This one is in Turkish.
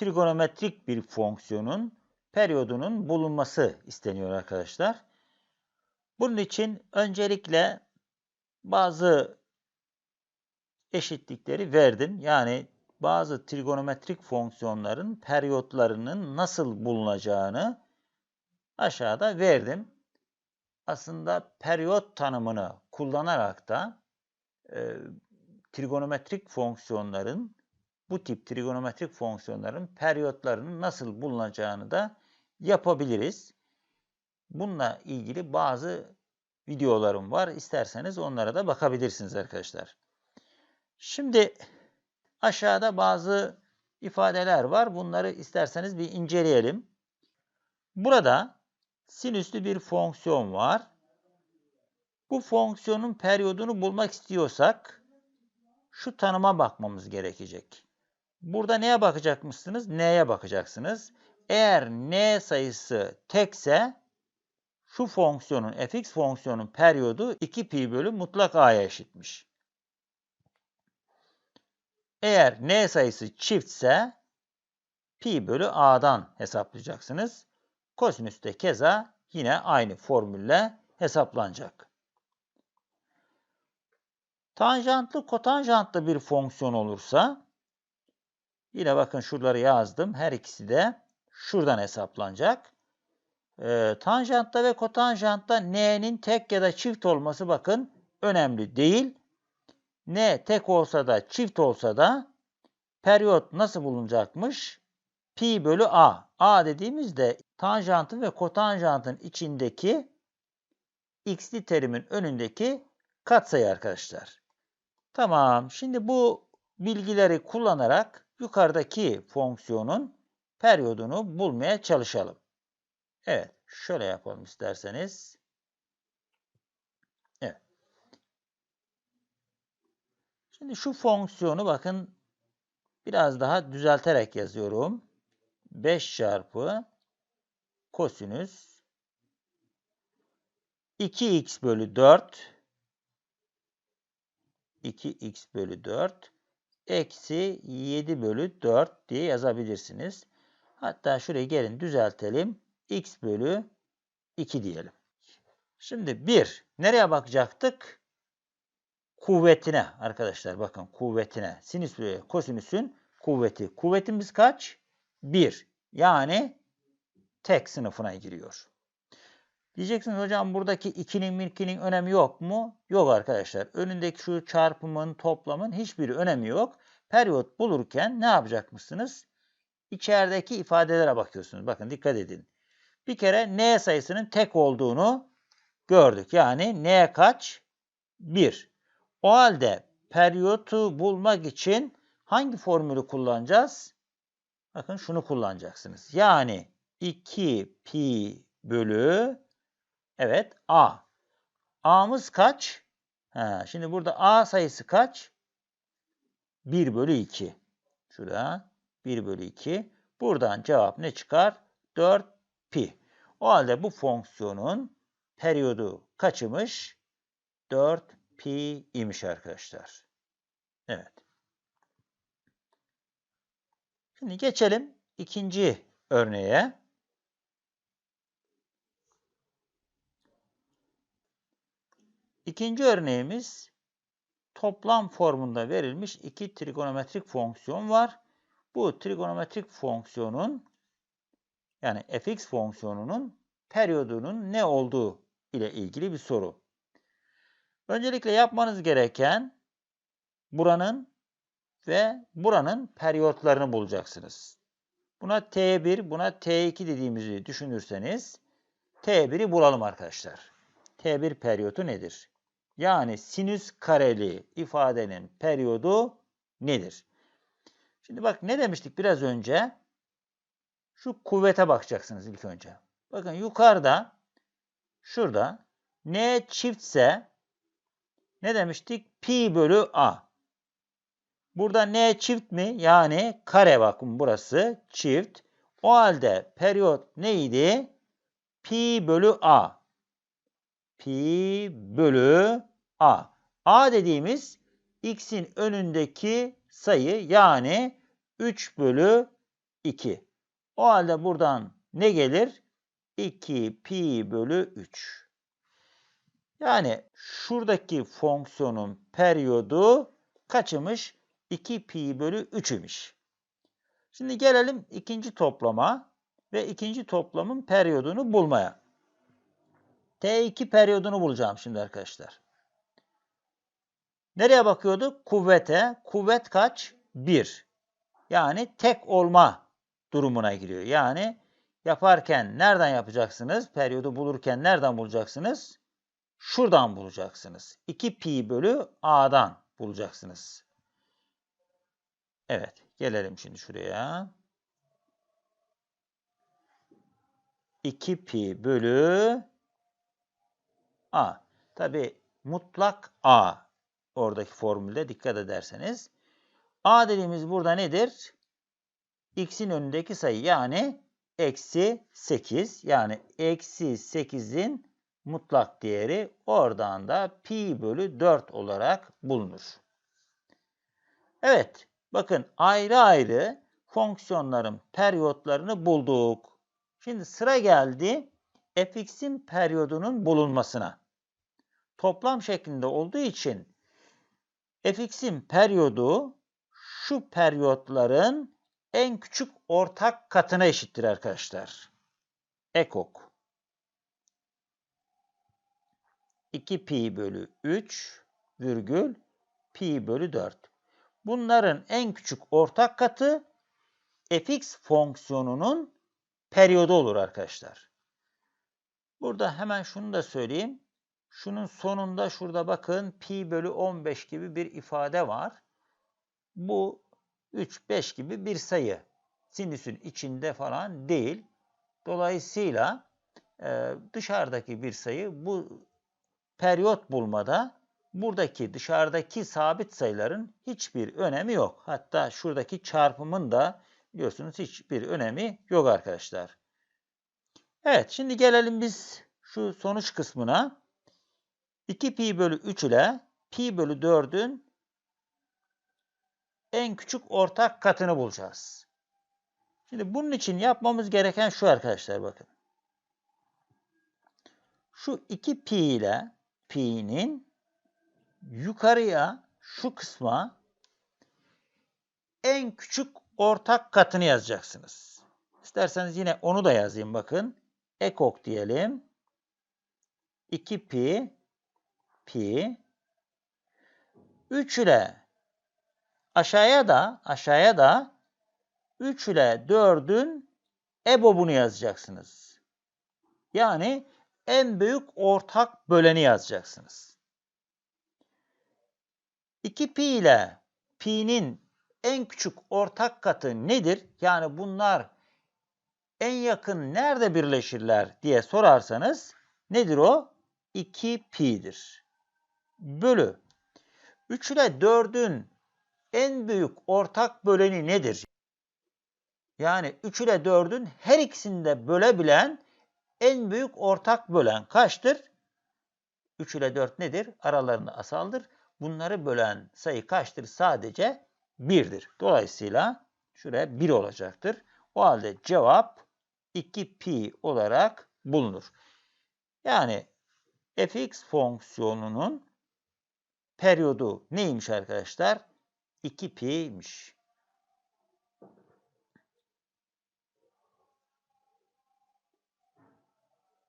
trigonometrik bir fonksiyonun periyodunun bulunması isteniyor arkadaşlar. Bunun için öncelikle bazı eşitlikleri verdim. Yani bazı trigonometrik fonksiyonların periyotlarının nasıl bulunacağını aşağıda verdim. Aslında periyot tanımını kullanarak da e, trigonometrik fonksiyonların bu tip trigonometrik fonksiyonların periyotlarının nasıl bulunacağını da yapabiliriz. Bununla ilgili bazı videolarım var. İsterseniz onlara da bakabilirsiniz arkadaşlar. Şimdi aşağıda bazı ifadeler var. Bunları isterseniz bir inceleyelim. Burada sinüslü bir fonksiyon var. Bu fonksiyonun periyodunu bulmak istiyorsak şu tanıma bakmamız gerekecek. Burada neye bakacakmışsınız? N'ye bakacaksınız. Eğer n sayısı tekse şu fonksiyonun fx fonksiyonun periyodu 2 pi bölü mutlak a'ya eşitmiş. Eğer n sayısı çiftse pi bölü a'dan hesaplayacaksınız. Kosinüs de keza yine aynı formülle hesaplanacak. Tanjantlı kotanjantlı bir fonksiyon olursa yine bakın şuraları yazdım. Her ikisi de şuradan hesaplanacak. E, tanjantta ve kotanjantta n'nin tek ya da çift olması bakın önemli değil. n tek olsa da çift olsa da periyot nasıl bulunacakmış? Pi bölü a. a dediğimizde tanjantın ve kotanjantın içindeki x'li terimin önündeki katsayı arkadaşlar. Tamam. Şimdi bu bilgileri kullanarak yukarıdaki fonksiyonun periyodunu bulmaya çalışalım. Evet. Şöyle yapalım isterseniz. Evet. Şimdi şu fonksiyonu bakın biraz daha düzelterek yazıyorum. 5 çarpı kosinüs 2x bölü 4 2x bölü 4 eksi 7 bölü 4 diye yazabilirsiniz. Hatta şurayı gelin düzeltelim. x bölü 2 diyelim. Şimdi 1. Nereye bakacaktık? Kuvvetine arkadaşlar bakın kuvvetine. Sinüs ve kosinüsün kuvveti. Kuvvetimiz kaç? 1. Yani tek sınıfına giriyor. Diyeceksiniz hocam buradaki 2'nin mirkinin önemi yok mu? Yok arkadaşlar. Önündeki şu çarpımın, toplamın hiçbir önemi yok. Periyot bulurken ne yapacakmışsınız? İçerideki ifadelere bakıyorsunuz. Bakın dikkat edin. Bir kere n sayısının tek olduğunu gördük. Yani n kaç? 1. O halde periyotu bulmak için hangi formülü kullanacağız? Bakın şunu kullanacaksınız. Yani 2 pi bölü evet a. A'mız kaç? Ha, şimdi burada a sayısı kaç? 1 bölü 2. Şurada 1 bölü 2. Buradan cevap ne çıkar? 4 pi. O halde bu fonksiyonun periyodu kaçımış? 4 pi imiş arkadaşlar. Evet. Şimdi geçelim ikinci örneğe. İkinci örneğimiz toplam formunda verilmiş iki trigonometrik fonksiyon var. Bu trigonometrik fonksiyonun yani fx fonksiyonunun periyodunun ne olduğu ile ilgili bir soru. Öncelikle yapmanız gereken buranın ve buranın periyotlarını bulacaksınız. Buna T1, buna T2 dediğimizi düşünürseniz T1'i bulalım arkadaşlar. T1 periyotu nedir? Yani sinüs kareli ifadenin periyodu nedir? Şimdi bak ne demiştik biraz önce? Şu kuvvete bakacaksınız ilk önce. Bakın yukarıda şurada n çiftse ne demiştik? Pi bölü a. Burada n çift mi? Yani kare bakın burası çift. O halde periyot neydi? Pi bölü a. Pi bölü a. a dediğimiz x'in önündeki sayı yani 3 bölü 2. O halde buradan ne gelir? 2 pi bölü 3. Yani şuradaki fonksiyonun periyodu kaçımış? 2 pi bölü 3 imiş. Şimdi gelelim ikinci toplama ve ikinci toplamın periyodunu bulmaya. T2 periyodunu bulacağım şimdi arkadaşlar. Nereye bakıyorduk? Kuvvete. Kuvvet kaç? 1. Yani tek olma durumuna giriyor. Yani yaparken nereden yapacaksınız? Periyodu bulurken nereden bulacaksınız? Şuradan bulacaksınız. 2 pi bölü a'dan bulacaksınız. Evet. Gelelim şimdi şuraya. 2 pi bölü a. Tabi mutlak a oradaki formülde dikkat ederseniz. a dediğimiz burada nedir? x'in önündeki sayı yani eksi 8 yani eksi 8'in mutlak değeri oradan da pi bölü 4 olarak bulunur. Evet bakın ayrı ayrı fonksiyonların periyotlarını bulduk. Şimdi sıra geldi fx'in periyodunun bulunmasına. Toplam şeklinde olduğu için fx'in periyodu şu periyotların en küçük ortak katına eşittir arkadaşlar. Ekok. 2 pi bölü 3 virgül pi bölü 4. Bunların en küçük ortak katı fx fonksiyonunun periyodu olur arkadaşlar. Burada hemen şunu da söyleyeyim. Şunun sonunda şurada bakın pi bölü 15 gibi bir ifade var. Bu 3, 5 gibi bir sayı. Sinüsün içinde falan değil. Dolayısıyla e, dışarıdaki bir sayı bu periyot bulmada buradaki dışarıdaki sabit sayıların hiçbir önemi yok. Hatta şuradaki çarpımın da biliyorsunuz hiçbir önemi yok arkadaşlar. Evet şimdi gelelim biz şu sonuç kısmına. 2 pi bölü 3 ile pi bölü 4'ün en küçük ortak katını bulacağız. Şimdi bunun için yapmamız gereken şu arkadaşlar bakın. Şu 2 pi ile pi'nin yukarıya şu kısma en küçük ortak katını yazacaksınız. İsterseniz yine onu da yazayım bakın. Ekok diyelim. 2 pi pi 3 ile aşağıya da aşağıya da 3 ile 4'ün EBOB'unu yazacaksınız. Yani en büyük ortak böleni yazacaksınız. 2 pi ile pi'nin en küçük ortak katı nedir? Yani bunlar en yakın nerede birleşirler diye sorarsanız nedir o? 2 pi'dir. Bölü 3 ile 4'ün en büyük ortak böleni nedir? Yani 3 ile 4'ün her ikisini de bölebilen en büyük ortak bölen kaçtır? 3 ile 4 nedir? Aralarında asaldır. Bunları bölen sayı kaçtır? Sadece 1'dir. Dolayısıyla şuraya 1 olacaktır. O halde cevap 2 pi olarak bulunur. Yani fx fonksiyonunun periyodu neymiş arkadaşlar? 2 pi'ymiş.